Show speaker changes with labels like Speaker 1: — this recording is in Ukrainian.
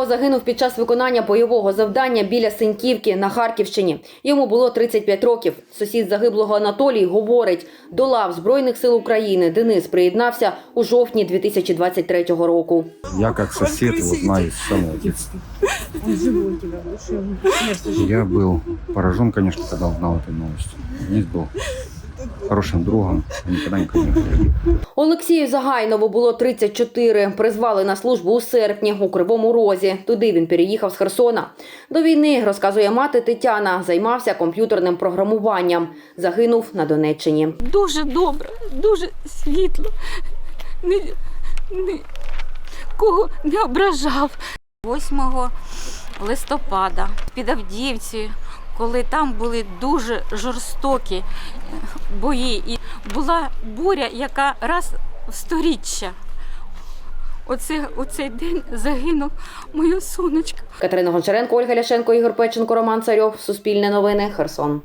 Speaker 1: Павло загинув під час виконання бойового завдання біля Синьківки на Харківщині. Йому було 35 років. Сусід загиблого Анатолій говорить, до лав Збройних сил України Денис приєднався у жовтні 2023 року.
Speaker 2: Я как сосед его знаю с самого детства. Я был поражен, конечно, когда узнал эту новость. Денис был хорошим другом, никого не.
Speaker 1: Олексію Загайнову було 34. Призвали на службу у серпні у Кривому Розі. Туди він переїхав з Херсона. До війни, розказує мати Тетяна, займався комп'ютерним програмуванням. Загинув на Донеччині.
Speaker 3: дуже добре, дуже світло. Ні, ні, кого не ображав. 8 листопада під Авдіївці, коли там були дуже жорстокі бої, і була буря, яка раз в сторіччя. Оце, у цей день загинув моє сонечко.
Speaker 1: Катерина Гончаренко, Ольга Ляшенко, Ігор Печенко, Роман Царьов. Суспільне новини. Херсон.